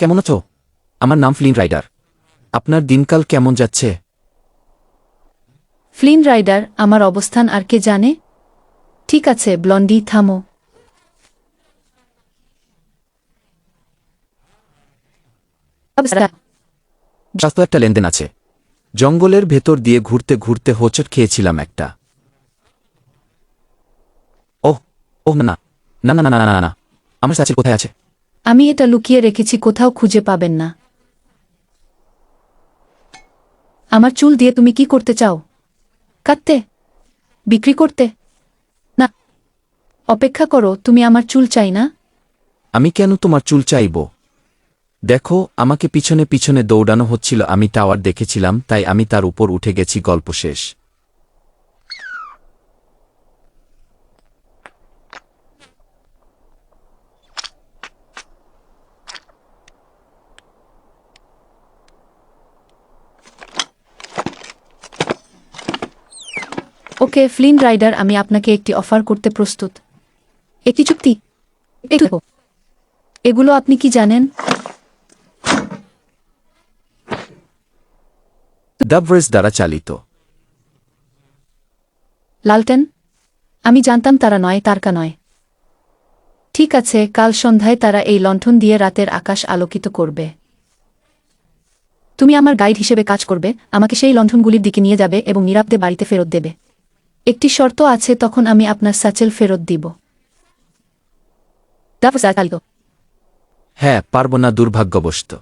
কেমন আছো আমার নাম ফ্লিন রাইডার আপনার দিনকাল কেমন যাচ্ছে ফ্লিন রাইডার আমার অবস্থান আর কে জানে ঠিক আছে ব্লন্ডি থামো একটা লেনদেন আছে জঙ্গলের ভেতর দিয়ে ঘুরতে ঘুরতে হোচট খেয়েছিলাম একটা ও ও না না না না না না আমার সাথে কোথায় আছে আমি এটা লুকিয়ে রেখেছি, কোথাও খুঁজে পাবেন না। আমার চুল দিয়ে তুমি কি করতে চাও? কাটতে? বিক্রি করতে? না। অপেক্ষা করো, তুমি আমার চুল চাই না। আমি কেন তোমার চুল চাইব? দেখো, আমাকে পিছনে পিছনে দৌড়ানো হচ্ছিল, আমি টাওয়ার দেখেছিলাম, তাই আমি তার উপর উঠে গেছি, গল্প শেষ। ওকে ফ্লিন রাইডার আমি আপনাকে একটি অফার করতে প্রস্তুত। একটি চুক্তি? এগুলো আপনি কি জানেন? ডাবরেস দ্বারা চালিত। লালটেন আমি জানতাম তারা নয় তারকা নয়। ঠিক আছে কাল সন্ধ্যায় তারা এই লণ্ঠন দিয়ে রাতের আকাশ আলোকিত করবে। তুমি আমার গাইড হিসেবে কাজ করবে আমাকে সেই লণ্ঠনগুলির দিকে নিয়ে যাবে এবং নিরাপদে বাড়িতে ফেরত দেবে। একটি শর্ত আছে তখন আমি আপনার সাচেল ফেরত দিব। হ্যাঁ পারব না দুর্ভাগ্যবশত।